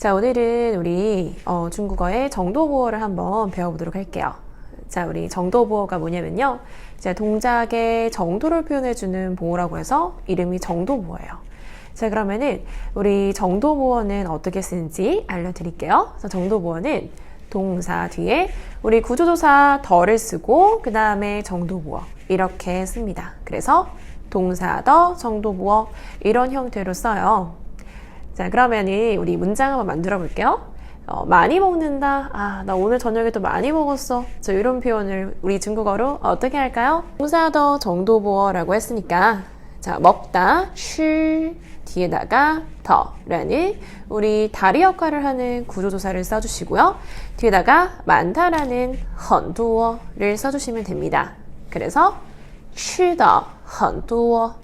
자, 오늘은 우리 어, 중국어의 정도보어를 한번 배워보도록 할게요. 자, 우리 정도보어가 뭐냐면요. 이제 동작의 정도를 표현해주는 보어라고 해서 이름이 정도보어예요. 자, 그러면은 우리 정도보어는 어떻게 쓰는지 알려드릴게요. 그래서 정도보어는 동사 뒤에 우리 구조조사 더를 쓰고 그 다음에 정도보어 이렇게 씁니다. 그래서 동사 더 정도보어 이런 형태로 써요. 자, 그러면 우리 문장 한번 만들어 볼게요. 어, 많이 먹는다. 아, 나 오늘 저녁에도 많이 먹었어. 저 이런 표현을 우리 중국어로 어떻게 할까요? 동사더 정도 보어라고 했으니까 자, 먹다, 쉴, 뒤에다가 더라는 우리 다리 역할을 하는 구조조사를 써주시고요. 뒤에다가 많다라는 헌두어를 써주시면 됩니다. 그래서 쉬더 헌두어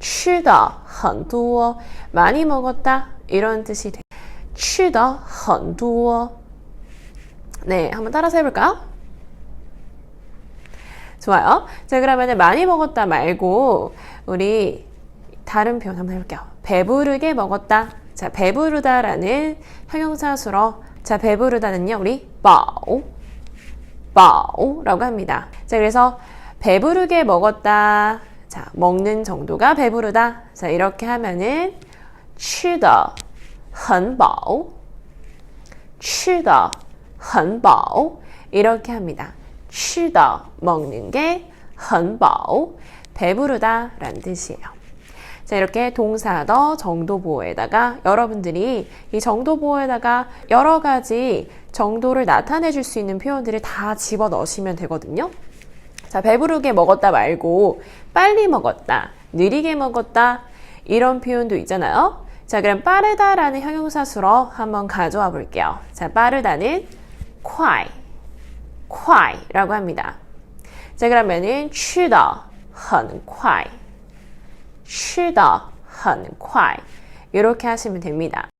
吃的很多 많이 먹었다 이런 뜻이 돼. 吃的很多 네, 한번 따라서 해볼까요? 좋아요. 자, 그러면 많이 먹었다 말고 우리 다른 표현 한번 해볼게요. 배부르게 먹었다. 자, 배부르다라는 형용사 수로 자, 배부르다는요, 우리 饱, 饱라고 합니다. 자, 그래서 배부르게 먹었다. 자, 먹는 정도가 배부르다. 자, 이렇게 하면은 吃的很饱,吃的很饱 이렇게 합니다. 吃的 먹는 게 很饱 배부르다라는 뜻이에요. 자, 이렇게 동사 더 정도보호에다가 여러분들이 이 정도보호에다가 여러 가지 정도를 나타내 줄 수 있는 표현들을 다 집어 넣으시면 되거든요. 자, 배부르게 먹었다 말고 빨리 먹었다, 느리게 먹었다 이런 표현도 있잖아요. 자, 그럼 빠르다라는 형용사 수로 한번 가져와 볼게요. 자, 빠르다는 快, 快라고 합니다. 자, 그러면은 吃的很快,吃的很快 이렇게 하시면 됩니다.